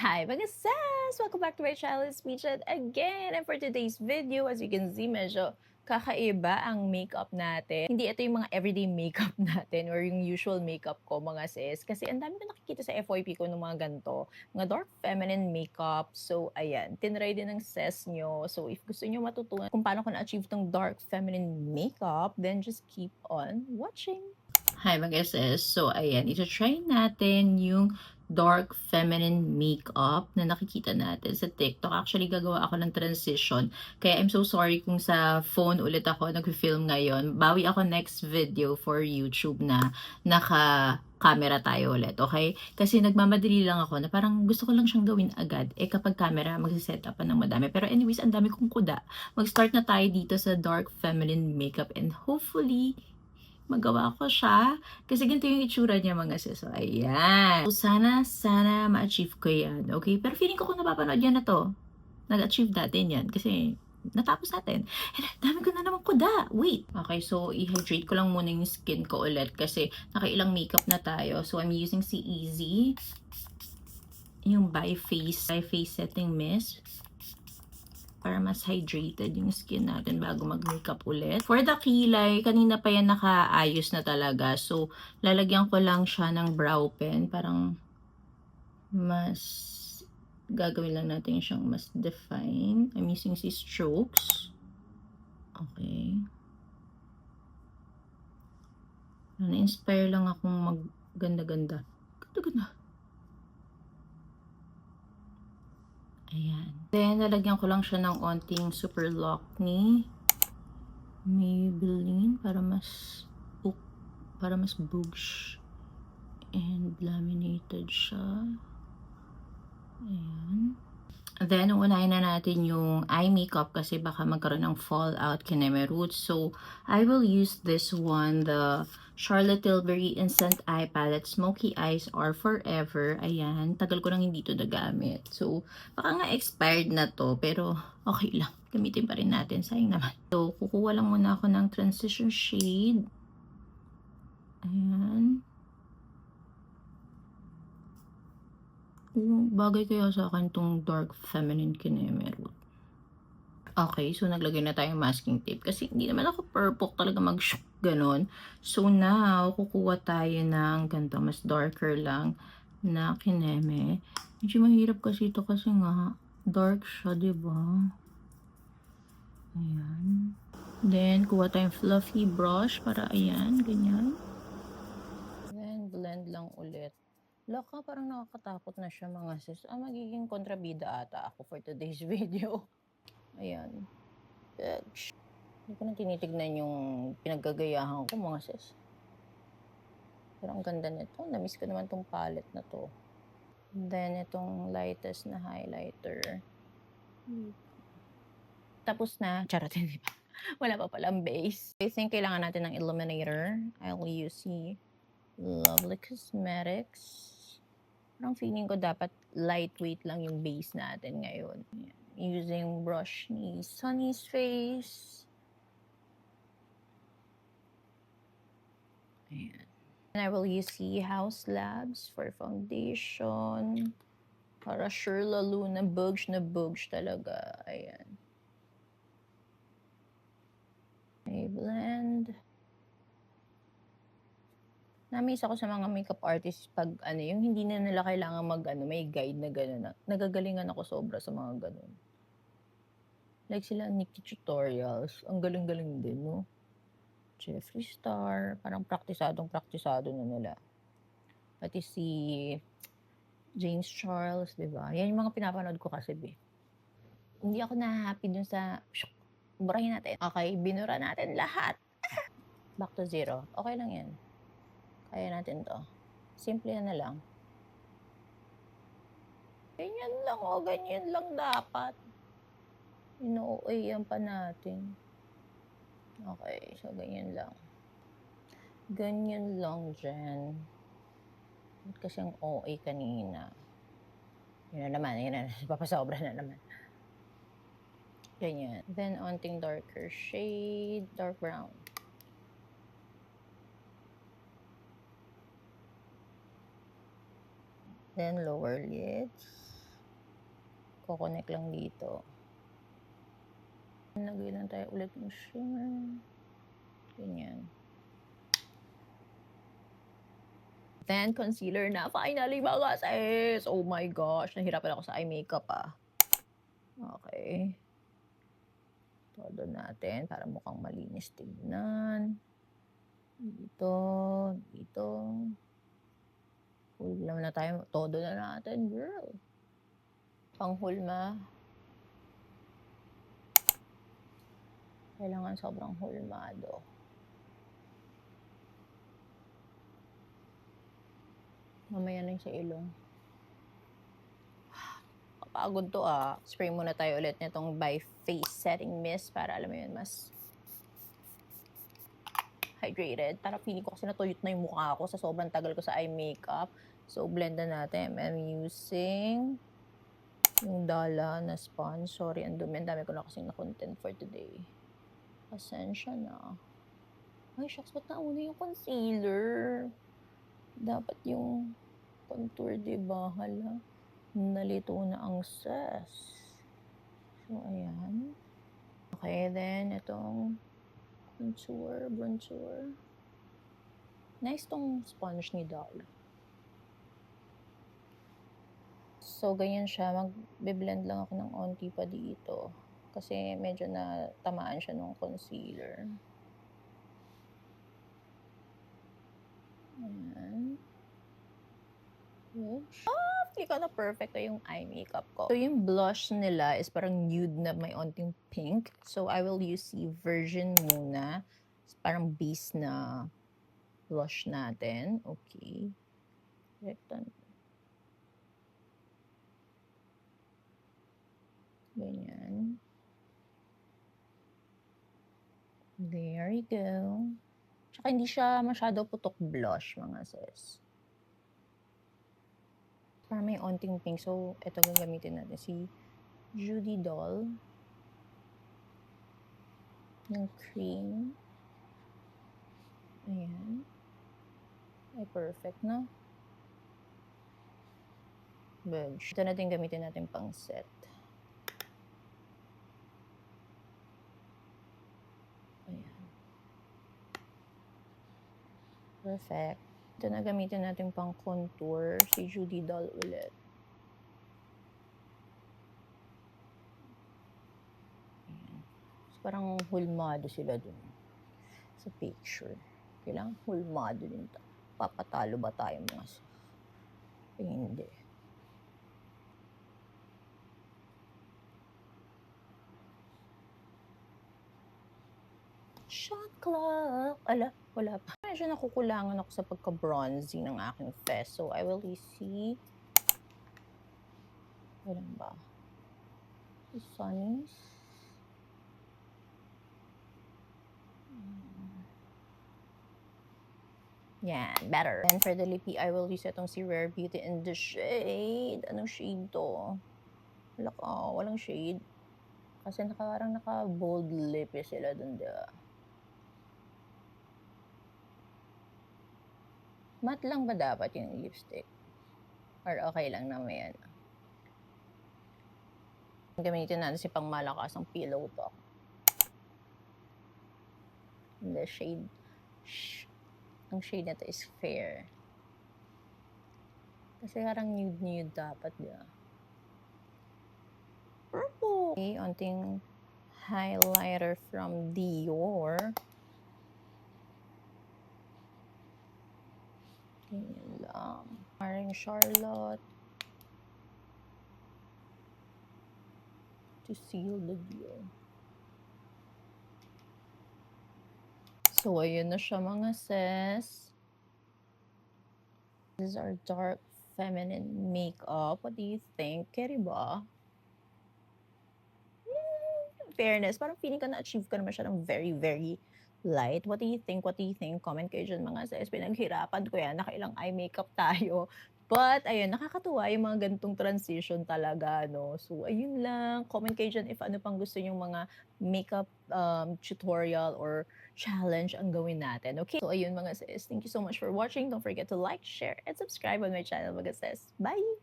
Hi mga sis! Welcome back to my channel, it's Michat again. And for today's video, as you can see, medyo kakaiba ang makeup natin. Hindi ito yung mga everyday makeup natin or yung usual makeup ko mga sis. Kasi ang dami ko nakikita sa FYP ko ng mga ganito. Mga dark feminine makeup. So, ayan. Tinry din ng sis nyo. So, if gusto nyo matutunan kung paano ko na-achieve tong dark feminine makeup, then just keep on watching. Hi mga sis. So, ayan. Ito-try natin yung dark feminine makeup na nakikita natin sa TikTok. Actually, gagawa ako ng transition. Kaya I'm so sorry kung sa phone ulit ako nag-film ngayon. Bawi ako next video for YouTube na naka camera tayo ulit, okay? Kasi nagmamadali lang ako na parang gusto ko lang siyang gawin agad. Eh kapag camera, magsiset up pa ng madami. Pero anyways, ang dami kong kuda. Mag-start na tayo dito sa dark feminine makeup and hopefully, magawa ko siya. Kasi ganito yung itsura niya mga sis. So, ayan. So, sana, sana ma-achieve ko yan. Okay? Pero feeling ko kung napapanood yan na to, nag-achieve natin yan. Kasi natapos natin. And dami ko na naman kuda. Wait. Okay, so i-hydrate ko lang muna yung skin ko ulit kasi nakailang makeup na tayo. So, I'm using si Easy. Yung by face, by face setting mist para mas hydrated yung skin natin bago mag-makeup ulit. For the kilay, kanina pa yan nakaayos na talaga. So, lalagyan ko lang siya ng brow pen. Parang mas gagawin lang natin siyang mas define. I'm using si strokes. Okay. Na-inspire lang akong magganda-ganda. Ganda-ganda. Ayan. Then, lalagyan ko lang siya ng onting super lock ni Maybelline para mas book, para mas boosh and laminated siya. Ayan. Then, unahin na natin yung eye makeup kasi baka magkaroon ng fallout kineme roots. So, I will use this one, the Charlotte Tilbury Instant Eye Palette Smoky Eyes or Forever. Ayan, tagal ko nang hindi ito nagamit. So, baka nga expired na to, pero okay lang. Gamitin pa rin natin. Sayang naman. So, kukuha lang muna ako ng transition shade. Ayan. Bagay kaya sa akin tong dark feminine kineme root. Okay, so naglagay na tayong masking tape kasi hindi naman ako purple talaga mag-shook ganon. So now, kukuha tayo ng ganito, mas darker lang na kineme. Medyo mahirap kasi ito kasi nga dark siya, ba? Ayan. Then, kuha tayong fluffy brush para ayan, ganyan. Then, blend lang ulit. Laka, parang nakakatakot na siya mga sis. Ah, magiging kontrabida ata ako for today's video. Ayan. Bitch. Hindi ko na tinitignan yung pinaggagayahan ko mga sis. Pero ang ganda nito. Namiss ko naman tong palette na to. Then, itong lightest na highlighter. Tapos na. Charot, hindi pa. Wala pa palang base. I think kailangan natin ng illuminator. I'll use si Lovely Cosmetics. Parang feeling ko dapat lightweight lang yung base natin ngayon. Using brush ni Sunny's Face. Ayan. And I will use si House Labs for foundation. Para sure lalo na bugs na bugs talaga. Ayan. I blend. Namiss ako sa mga makeup artists pag ano, yung hindi na nila kailangan mag ano, may guide na gano'n. Na, nagagalingan ako sobra sa mga gano'n. Like sila Nikki Tutorials, ang galing-galing din, no? Jeffree Star, parang praktisadong praktisado na nila. Pati si James Charles, di ba? Yan yung mga pinapanood ko kasi, be. Hindi ako na-happy dun sa, Shuk, burahin natin. Okay, binura natin lahat. Back to zero. Okay lang yan. Kaya natin to. Simple na lang. Ganyan lang o, ganyan lang dapat. Ino-OA pa natin. Okay, so ganyan lang. Ganyan lang dyan. Kasi ang OA kanina? Yun na naman, yun na, papasobra na naman. Ganyan. Then, onting darker shade, dark brown. Then lower lids. Kukonek lang dito. Lagay lang tayo ulit ng shimmer. Ganyan. Then, concealer na. Finally, mga sis! Oh my gosh, nahirapan ako sa eye makeup ah. Okay. Todo natin para mukhang malinis tignan. Dito, dito. Hulma na tayo. Todo na natin, girl. Panghulma. Kailangan sobrang hulmado. Mamaya na yung sa ilong. Kapagod to ah. Spray muna tayo ulit nitong by face setting mist para alam mo yun, mas hydrated. Para feeling ko kasi natuyot na yung mukha ko sa sobrang tagal ko sa eye makeup. So, blend na natin. I'm using yung Dala na sponge. Sorry, ang dumi. Ang dami ko na kasing na content for today. Pasensya na. Ay, shucks, ba't nauna yung concealer? Dapat yung contour, di ba? Hala, nalito na ang ses. So, ayan. Okay, then, itong contour, bronzer. Nice tong sponge ni Dala. So, ganyan siya. Mag-blend lang ako ng onti pa dito. Kasi medyo na tamaan siya ng concealer. Ayan. Good. Ah, ko na perfect yung eye makeup ko. So, yung blush nila is parang nude na may onting pink. So, I will use si Virgin muna. Parang base na blush natin. Okay. Rektan. Ganyan. There you go. Tsaka hindi siya masyado putok blush, mga sis. Para may onting pink. So, ito gagamitin natin. Si Judy Doll. Yung cream. Ayan. Ay, perfect na. Bench. Ito natin gamitin natin pang set. Ayan. Perfect. Ito na gamitin natin pang contour. Si Judy Doll ulit. So, parang hulmado sila dun sa picture. Kailangan hulmado din. ta- Papatalo ba tayo mga? Eh, hindi. Shot clock. Ala, wala pa. Medyo nakukulangan ako sa pagka-bronzy ng aking face. So, I will see. Kailan ba? Sunnies. Yan, better. Then for the lippy, I will use itong si Rare Beauty in the shade. Anong shade to? Wala ka, walang shade. Kasi naka, parang naka-bold lippy sila dun, di ba? Matte lang ba dapat yung lipstick? Or okay lang na may ano? Gamitin natin si pangmalakas ang pillow talk. The shade, shh, ang shade na to is fair. Kasi parang nude-nude dapat, di? Purple! Okay, onting highlighter from Dior. Ganyan lang. Parang Charlotte. To seal the deal. So, ayun na siya mga sis. This is our dark feminine makeup. What do you think? Keri ba? Hmm, fairness, parang feeling ko na-achieve ko naman siya ng very, very light. What do you think? What do you think? Comment kayo dyan mga sis. Pinaghirapan ko yan. Nakailang eye makeup tayo. But, ayun, nakakatuwa yung mga gantong transition talaga, no? So, ayun lang. Comment kayo dyan if ano pang gusto yung mga makeup um, tutorial or challenge ang gawin natin. Okay? So, ayun mga sis. Thank you so much for watching. Don't forget to like, share, and subscribe on my channel mga sis. Bye!